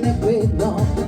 не видно.